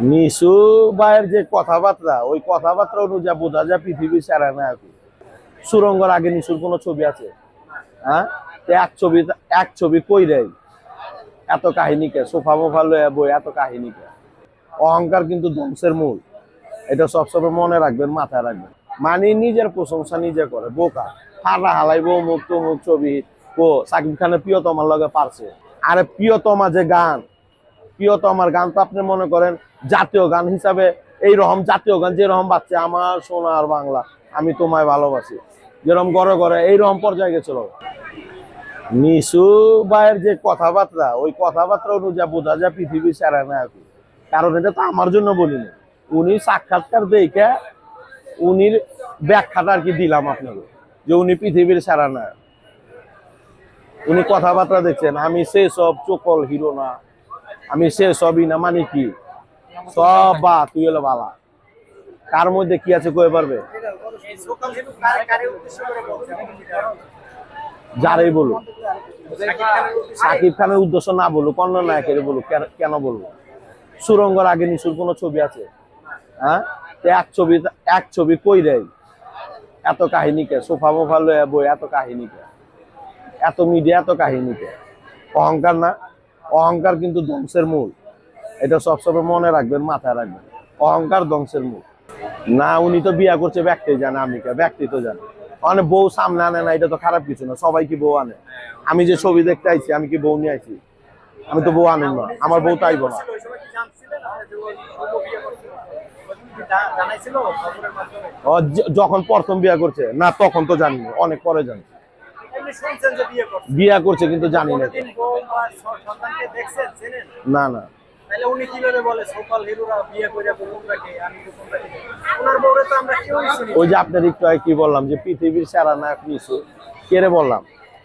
নিশু ভাইয়ের যে কথাবার্তা, ওই কথাবার্তা অনুযায়ী বোঝা যায় পৃথিবী সেরা নায়ক সুরঙ্গর আগে নিশুর কোনো ছবি আছে? হ্যাঁ? এক ছবি এক ছবি কই দেয়? এত কাহিনীকে সোফা মোফা লয়ে বই, এত কাহিনীকে অহংকার কিন্তু ধ্বংসের মূল। এটা সবসময় মনে রাখবেন, মাথায় রাখবেন। মানে নিজের প্রশংসা নিজে করে, বোকা। হারা হালাইবো মুখ তো মুখ ছবি। ও সাকিব খানের প্রিয়তমার লগে পারছে। আরে প্রিয়তমা যে গান প্রিয়তমার গান তো আপনি মনে করেন জাতীয় গান হিসাবে এই রকম জাতীয় গান, যে যেরকম বাচ্চা আমার সোনার বাংলা, আমি তোমায় ভালোবাসি। যেরকম গড়ে গড়ে এইরকম পর্যায়ে গেছিল। নিশু ভাইয়ের যে কথাবার্তা, ওই কথাবার্তা অনুযায়ী বোঝা যায় পৃথিবী সেরা নায়ক কারণ এটা তো আমার জন্য বলিনি। উনি সাক্ষাৎকার দেখে উনির ব্যাখ্যাটা আর কি দিলাম আপনাকে, যে উনি পৃথিবীর সেরা নায়ক উনি কথাবার্তা দেখছেন আমি সে সব চোকল হিরো না আমি সে সবই না মানে কি? সব বা, তুই হলো বালা কার মধ্যে কি আছে কয়ে পারবে? কি? যারাই বলুক। সাকিব খানের উদ্দেশ্যে না বলুক, অন্য নায়কের বলুক, কেন- বলব সুরঙ্গর আগে নিশুর কোনো ছবি আছে? হ্যাঁ? এক ছবি এক ছবি কই দেয়? এত কাহিনীকে সোফা মোফা লয়ে বই, এত কাহিনীকে এত মিডিয়া, এত কাহিনীকে অহংকার না? অহংকার কিন্তু ধ্বংসের মূল। এটা সবসময় মনে রাখবেন, মাথায় রাখবেন। অহংকার ধ্বংসের মূল। না, উনি তো বিয়া করছে, ব্যক্তি জানে, আমি ব্যক্তি তো জানে। মানে বউ সামনে আনে না, এটা তো খারাপ কিছু না। সবাই কি বউ আনে? আমি যে ছবি দেখতে আইছি, আমি কি বউ নিয়ে আইছি? আমি তো বউ আনুন না। আমার বউ তো আইব না। যখন প্রথম বিয়া করছে, না, তখন তো জানি অনেক পরে জানি। বিয়ে করছে। কিন্তু জানি না। বউ? না না। তাহলে উনি কীভাবে বলে সকাল হিরোরা বিয়ে করে গোপন আমি গোপন ওনার বউরে তো আমরা কেউই চিনি ওই যে আপনার একটু কি বললাম যে পৃথিবীর সেরা নায়ক নিশু কেড়ে বললাম?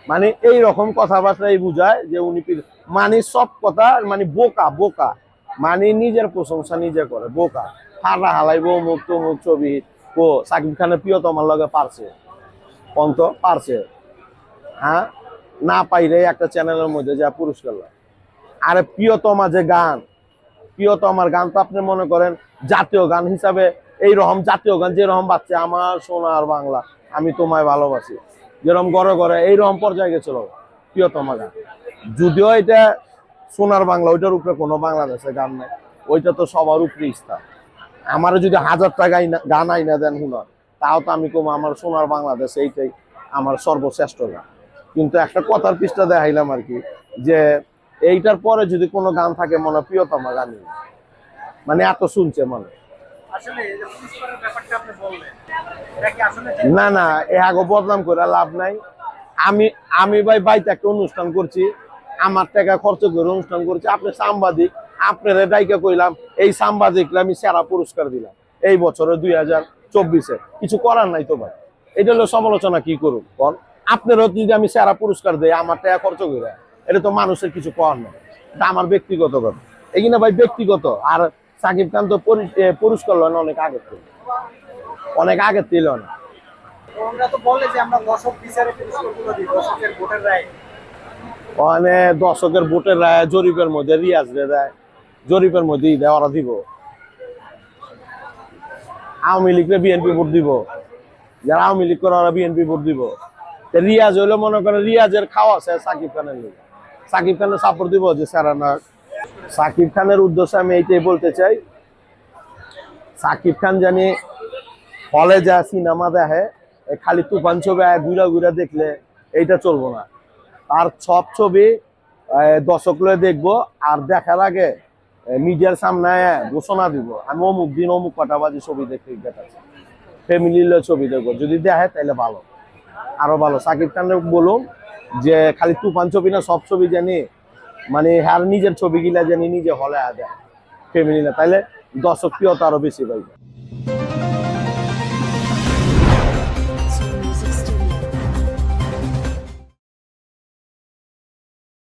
মানে এই রকম কথাবার্তাই বুঝায় যে উনি মানে সব কথা মানে বোকা বোকা। মানে নিজের প্রশংসা নিজে করে বোকা। হারা হালাইবো মুখ তো মুখ ছবি। ও সাকিব খানের প্রিয়তমার লগে পারছে। অন্ত পারছে। হ্যাঁ? না পাইলে একটা চ্যানেলের মধ্যে যা পুরস্কার লাভ আরে প্রিয়তমা যে গান, প্রিয়তমার গান তো আপনি মনে করেন জাতীয় গান হিসাবে এই রকম জাতীয় গান যেরকম বাচ্চা আমার সোনার বাংলা, আমি তোমায় ভালোবাসি। যেরকম গড়ে গড়ে এইরকম পর্যায়ে গেছিল প্রিয়তমা গান। যদিও এটা সোনার বাংলা, ওইটার উপরে কোনো বাংলাদেশে গান নেই, ওইটা তো সবার উপরে ইস্তা। আমার যদি হাজার টাকা গান আইনা দেন হুনার, তাও তো আমি কম, আমার সোনার বাংলাদেশ এইটাই আমার সর্বশ্রেষ্ঠ গান। কিন্তু একটা কথার পৃষ্ঠা দেখাইলাম আর কি যে এইটার পরে যদি কোনো গান থাকে মনে প্রিয়তমা গানই মানে এত শুনছে মানে। না না এ আগে বদনাম করে লাভ নাই। আমি আমি ভাই বাইতে একটা অনুষ্ঠান করছি আমার টাকা খরচ করে অনুষ্ঠান করছি আপনি সাংবাদিক আপনার ডাইকা কইলাম এই সাংবাদিকরা আমি সেরা পুরস্কার দিলাম এই বছরে দুই হাজার চব্বিশে। কিছু করার নাই তো ভাই। এটা হলো সমালোচনা কি করুন বল। আপনারও যদি আমি সেরা পুরস্কার দেই আমার টাকা খরচ করে এটা তো মানুষের কিছু করার নেই। এটা আমার ব্যক্তিগত কথা এখানে ভাই ব্যক্তিগত। আর সাকিব খান তো পুরস্কার লয় না অনেক আগে থেকে। অনেক আগে ছিল না। দর্শকের ভোটের রায়। জরিপের মধ্যে রিয়াজ দেয়। জরিপের মধ্যেই দেয় ওরা দিব। আওয়ামী লীগরে বিএনপি ভোট দিব। যারা আওয়ামী লীগ করে ওরা বিএনপি ভোট দিব। রিয়াজ হইলে মনে করেন রিয়াজের খাওয়া আছে সাকিব খানের সাকিব খানের সাপোর্ট দিব যে, স্যার না সাকিব খানের উদ্দেশ্যে আমি এইটাই বলতে চাই। সাকিব খান জানি হলে যা সিনেমা দেখে খালি তুফান ছবি ঘুরা ঘুরা দেখলে এইটা চলবো না। তার সব ছবি দর্শক লয়ে দেখব আর দেখার আগে মিডিয়ার সামনে ঘোষণা দিব। আমি অমুক দিন অমুক কটা বাজে ছবি দেখতে দেখাচ্ছি ফ্যামিলির ছবি দেখব। যদি দেখে তাহলে ভালো। আরও ভালো। সাকিব খানের বলুন, যে খালি তুফান ছবি না, সব ছবি জানি মানে হ্যার নিজের ছবি গিলা জানি নিজে হলে আয় দেয়। ফ্যামিলি না তাইলে দর্শক প্রিয়তা আরও বেশি পাইবে